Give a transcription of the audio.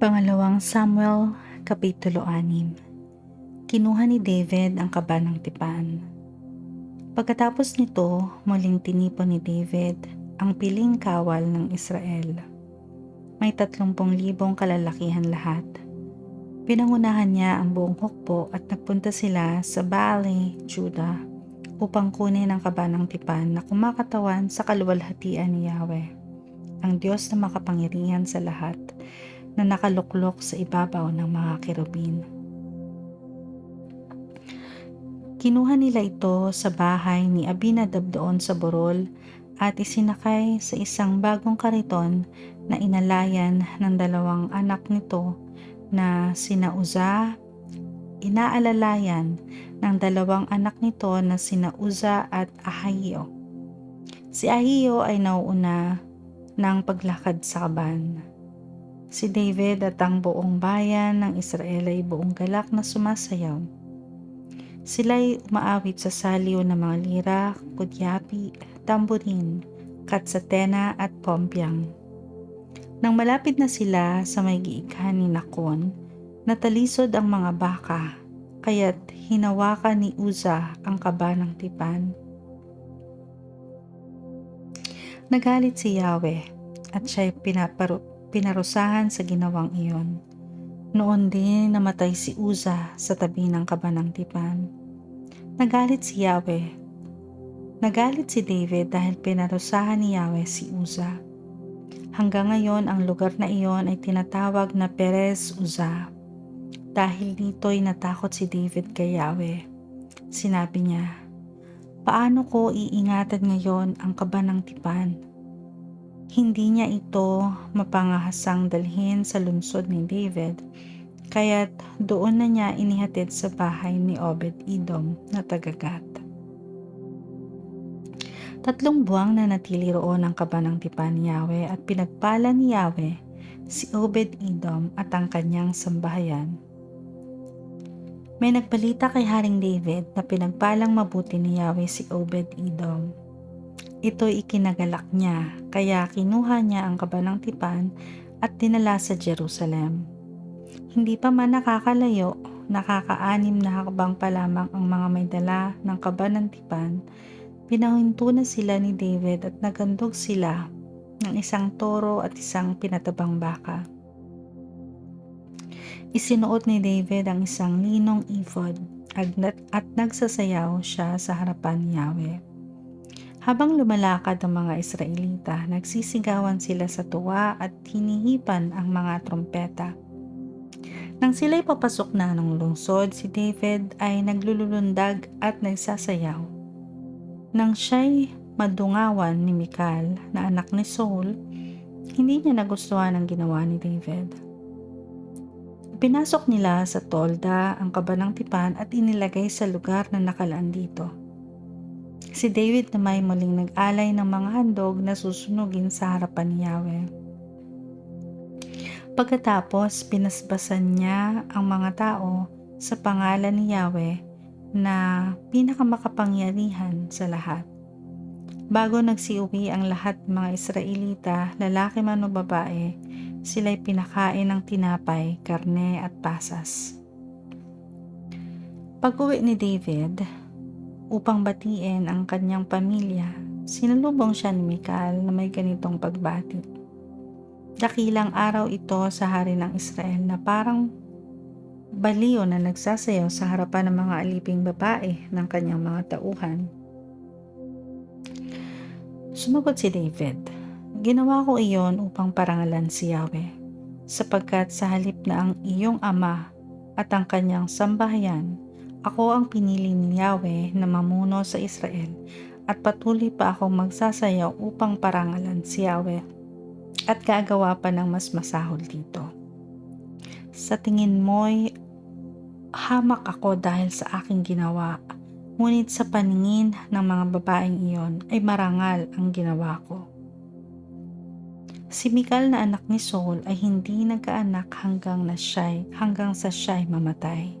Pangalawang Samuel, Kapitulo 6 Kinuha ni David ang kaba ng tipan. Pagkatapos nito, muling tinipon ni David ang piling kawal ng Israel. May tatlumpong libong kalalakihan lahat. Pinangunahan niya ang buong hukbo at nagpunta sila sa Baale, Judah, upang kunin ang kaba ng tipan na kumakatawan sa kaluwalhatian ni Yahweh, ang Diyos na makapangyarihan sa lahat na nakaluklok sa ibabaw ng mga kerubin. Kinuha nila ito sa bahay ni Abinadab doon sa Borol at isinakay sa isang bagong kariton na inalayan ng dalawang anak nito na sina Uza, inaalalayan ng dalawang anak nito na sina Uza at Ahayo. Si Ahiyo ay nauuna ng paglakad sa kaban. Si David at ang buong bayan ng Israel ay buong galak na sumasayaw. Sila'y umaawit sa saliw ng mga lira, kudyapi, tamburin, katsatena at pompyang. Nang malapit na sila sa may giikhan ni Nakon, natalisod ang mga baka, kaya't hinawakan ni Uza ang kaba ng tipan. Nagalit si Yahweh at siya'y pinaparo pinarusahan sa ginawang iyon. Noon din namatay si Uza sa tabi ng kaba ng tipan. Nagalit si Yahweh. Nagalit si David dahil pinarusahan ni Yahweh si Uza. Hanggang ngayon ang lugar na iyon ay tinatawag na Perez Uza. Dahil dito'y natakot si David kay Yahweh. Sinabi niya, Paano ko iingatan ngayon ang kaba ng tipan? Hindi niya ito mapangahasang dalhin sa lungsod ni David, kaya't doon na niya inihatid sa bahay ni Obed Edom na tagagat. Tatlong buwang na natili roon ang kaba ng tipan ni Yahweh at pinagpala ni Yahweh si Obed Edom at ang kanyang sambahayan. May nagbalita kay Haring David na pinagpalang mabuti ni Yahweh si Obed Ito'y ikinagalak niya, kaya kinuha niya ang kaba ng tipan at dinala sa Jerusalem. Hindi pa man nakakalayo, nakakaanim na hakbang pa lamang ang mga may dala ng kaba ng tipan, pinahinto na sila ni David at nagandog sila ng isang toro at isang pinatabang baka. Isinuot ni David ang isang linong ephod at nagsasayaw siya sa harapan ni Yahweh. Habang lumalakad ang mga Israelita, nagsisigawan sila sa tuwa at hinihipan ang mga trompeta. Nang sila'y papasok na ng lungsod, si David ay naglulundag at nagsasayaw. Nang siya'y madungawan ni Mikal na anak ni Saul, hindi niya nagustuhan ang ginawa ni David. Pinasok nila sa tolda ang kaba ng tipan at inilagay sa lugar na nakalaan dito. Si David na may muling nag-alay ng mga handog na susunugin sa harapan ni Yahweh. Pagkatapos, pinasbasan niya ang mga tao sa pangalan ni Yahweh na pinakamakapangyarihan sa lahat. Bago nagsiuwi ang lahat ng mga Israelita, lalaki man o babae, sila'y pinakain ng tinapay, karne at pasas. Pag-uwi ni David, upang batiin ang kanyang pamilya, sinalubong siya ni Mikal na may ganitong pagbati. Dakilang araw ito sa hari ng Israel na parang baliw na nagsasayaw sa harapan ng mga aliping babae ng kanyang mga tauhan. Sumagot si David, Ginawa ko iyon upang parangalan si Yahweh, sapagkat sa halip na ang iyong ama at ang kanyang sambahayan ako ang pinili ni Yahweh na mamuno sa Israel at patuloy pa akong magsasayaw upang parangalan si Yahweh at gagawa pa ng mas masahol dito. Sa tingin mo'y hamak ako dahil sa aking ginawa, ngunit sa paningin ng mga babaeng iyon ay marangal ang ginawa ko. Si Mikal na anak ni Saul ay hindi nagkaanak hanggang na siya'y hanggang sa siya'y mamatay